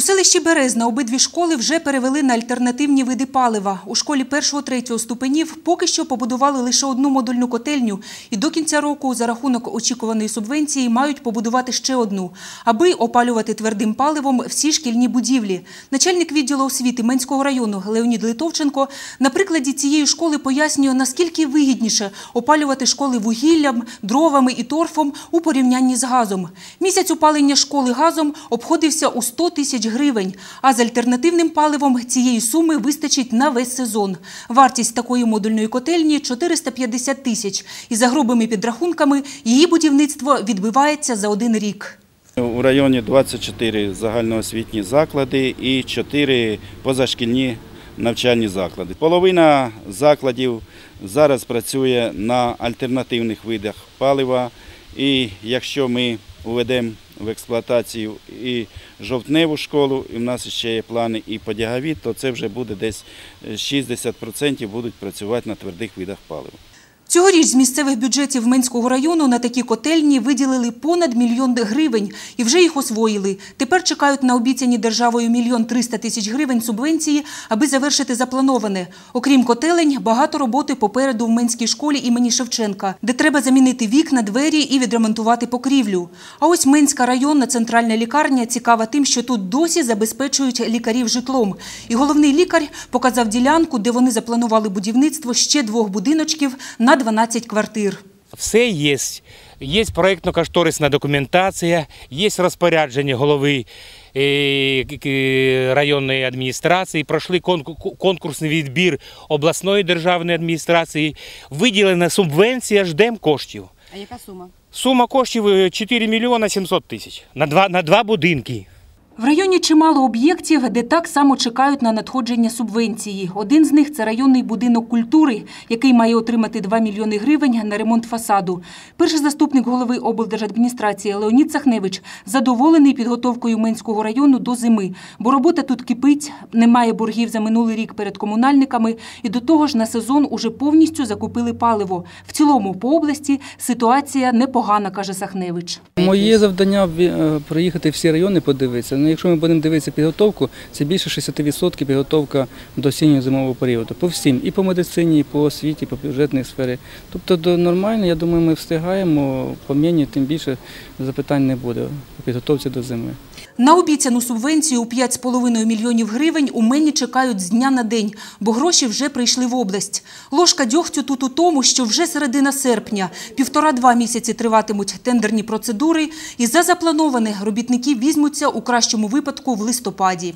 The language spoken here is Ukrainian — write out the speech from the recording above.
У селищі Березна обидві школи вже перевели на альтернативні види палива. У школі 1-3 ступенів поки що побудували лише одну модульну котельню і до кінця року за рахунок очікуваної субвенції мають побудувати ще одну, аби опалювати твердим паливом всі шкільні будівлі. Начальник відділу освіти Менського району Леонід Литовченко на прикладі цієї школи пояснює, наскільки вигідніше опалювати школи вугіллям, дровами і торфом у порівнянні з газом. Місяць опалення школи газом обходився у 100 тисяч гривень, а з альтернативним паливом цієї суми вистачить на весь сезон. Вартість такої модульної котельні – 450 тисяч. І за грубими підрахунками її будівництво відбивається за один рік. У районі 24 загальноосвітні заклади і 4 позашкільні навчальні заклади. Половина закладів зараз працює на альтернативних видах палива. І якщо ми уведемо в експлуатацію і жовтневу школу, і в нас ще є плани і подягові, то це вже буде десь 60% будуть працювати на твердих видах палива. Цьогоріч з місцевих бюджетів Менського району на такі котельні виділили понад мільйон гривень і вже їх освоїли. Тепер чекають на обіцяні державою мільйон триста тисяч гривень субвенції, аби завершити заплановане. Окрім котелень, багато роботи попереду в Менській школі імені Шевченка, де треба замінити вікна, двері і відремонтувати покрівлю. А ось Менська районна центральна лікарня цікава тим, що тут досі забезпечують лікарів житлом. І головний лікар показав ділянку, де вони запланували будівництво ще двох будиночків на 12 квартир. Все є. Є проєктно-кошторисна документація, є розпорядження голови к- районної адміністрації, пройшли конку- конкурсний відбір обласної державної адміністрації, виділена субвенція, ждемо коштів. А яка сума? Сума коштів е, 4 мільйона 700 тисяч на два, на два будинки. В районі чимало об'єктів, де так само чекають на надходження субвенції. Один з них – це районний будинок культури, який має отримати 2 мільйони гривень на ремонт фасаду. Перший заступник голови облдержадміністрації Леонід Сахневич задоволений підготовкою Менського району до зими, бо робота тут кипить, немає боргів за минулий рік перед комунальниками, і до того ж на сезон уже повністю закупили паливо. В цілому по області ситуація непогана, каже Сахневич. Моє завдання е, проїхати всі райони, подивитися. Якщо ми будемо дивитися підготовку, це більше 60% підготовка до осінньо-зимового періоду. По всім, і по медицині, і по освіті, і по бюджетній сфері. Тобто до нормально, я думаю, ми встигаємо, по мені тим більше запитань не буде по підготовці до зими. На обіцяну субвенцію у 5,5 мільйонів гривень у мені чекають з дня на день, бо гроші вже прийшли в область. Ложка дьогтю тут у тому, що вже середина серпня, півтора-два місяці триватимуть тендерні процедури, і за заплановане робітники візьмуться у кращому випадку в листопаді.